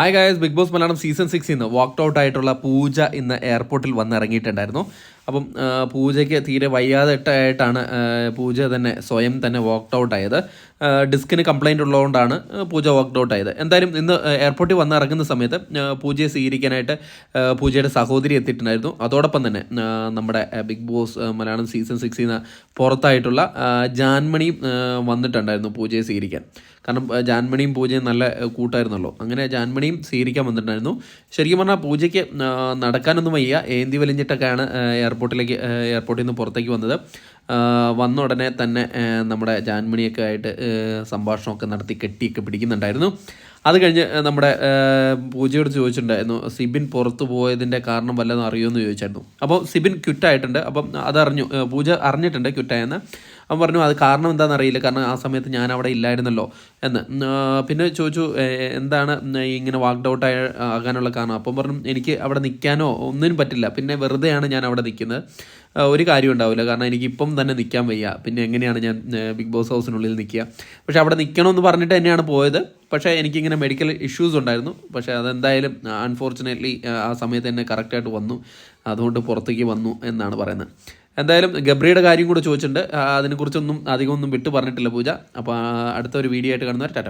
Hi guys big boss Malayalam season six നിന്ന് walk out ആയിട്ടുള്ള പൂജ ഇന്ന് എയർപോർട്ടിൽ വന്ന് ഇറങ്ങിയിട്ടുണ്ടായിരുന്നു അപ്പം പൂജയ്ക്ക് തീരെ വയ്യാതെ ഇട്ടായിട്ടാണ് പൂജ തന്നെ സ്വയം തന്നെ വാക്ക് ഔട്ട് ആയത്. ഡിസ്കിന് കംപ്ലൈന്റ് ഉള്ളതുകൊണ്ടാണ് പൂജ വർക്ക് ഔട്ട് ആയത്. എന്തായാലും ഇന്ന് എയർപോർട്ടിൽ വന്ന് ഇറങ്ങുന്ന സമയത്ത് പൂജയെ സ്വീകരിക്കാനായിട്ട് പൂജയുടെ സഹോദരി എത്തിയിട്ടുണ്ടായിരുന്നു. അതോടൊപ്പം തന്നെ നമ്മുടെ ബിഗ് ബോസ് മലയാളം സീസൺ സിക്സിൽ നിന്ന് പുറത്തായിട്ടുള്ള ജാൻമണിയും വന്നിട്ടുണ്ടായിരുന്നു പൂജയെ സ്വീകരിക്കാൻ. കാരണം ജാൻമണിയും പൂജയും നല്ല കൂട്ടായിരുന്നല്ലോ. അങ്ങനെ ജാൻമണിയും സ്വീകരിക്കാൻ വന്നിട്ടുണ്ടായിരുന്നു. ശരിക്കും പറഞ്ഞാൽ പൂജയ്ക്ക് നടക്കാനൊന്നും വയ്യ. ഏന്തി വലിഞ്ഞിട്ടൊക്കെയാണ് എയർപോർട്ടിലേക്ക് എയർപോർട്ടിൽ നിന്ന് പുറത്തേക്ക് വന്നത്. വന്ന ഉടനെ തന്നെ നമ്മുടെ ജാൻമണിയൊക്കെ ആയിട്ട് സംഭാഷണമൊക്കെ നടത്തി കെട്ടിയൊക്കെ പിടിക്കുന്നുണ്ടായിരുന്നു. അത് കഴിഞ്ഞ് നമ്മുടെ പൂജയോട് ചോദിച്ചിട്ടുണ്ടായിരുന്നു സിബിൻ പുറത്തു പോയതിന്റെ കാരണം വല്ലതും അറിയുമെന്ന് ചോദിച്ചായിരുന്നു. അപ്പോൾ സിബിൻ ക്വിറ്റായിട്ടുണ്ട്. അപ്പം അതറിഞ്ഞു പൂജ അറിഞ്ഞിട്ടുണ്ട് ക്വിറ്റായെന്ന്. അവൻ പറഞ്ഞു അത് കാരണം എന്താണെന്ന് അറിയില്ല. കാരണം ആ സമയത്ത് ഞാൻ അവിടെ ഇല്ലായിരുന്നല്ലോ. എന്ന്. പിന്നെ ചോദിച്ചു എന്താണ് ഇങ്ങനെ വാക്ക്ഡ് ഔട്ട് ആകാനുള്ള കാരണം? അപ്പം പറഞ്ഞു എനിക്ക് അവിടെ നിൽക്കാനോ ഒന്നിനും പറ്റില്ല. പിന്നെ വെറുതെയാണ് ഞാൻ അവിടെ നിൽക്കുന്നത്. ഒരു കാര്യം ഉണ്ടാവില്ല. കാരണം എനിക്ക് ഇപ്പം തന്നെ നിൽക്കാൻ വയ്യ. പിന്നെ എങ്ങനെയാണ് ഞാൻ ബിഗ് ബോസ് ഹൗസിനുള്ളിൽ നിൽക്കുക? പക്ഷേ അവിടെ നിൽക്കണമെന്ന് പറഞ്ഞിട്ട് തന്നെയാണ് പോയത്. പക്ഷേ എനിക്കിങ്ങനെ മെഡിക്കൽ ഇഷ്യൂസ് ഉണ്ടായിരുന്നു. പക്ഷേ അതെന്തായാലും അൺഫോർച്ചുനേറ്റ്ലി ആ സമയത്ത് തന്നെ കറക്റ്റായിട്ട് വന്നു. അതുകൊണ്ട് പുറത്തേക്ക് വന്നു എന്നാണ് പറയുന്നത്. എന്തായാലും ഗബ്രിയുടെ കാര്യം കൂടെ ചോദിച്ചിട്ടുണ്ട്. അതിനെക്കുറിച്ചൊന്നും അധികമൊന്നും വിട്ടു പറഞ്ഞിട്ടില്ല പൂജ. അപ്പോൾ അടുത്ത ഒരു വീഡിയോ ആയിട്ട് കാണുന്നവർ ടാറ്റ.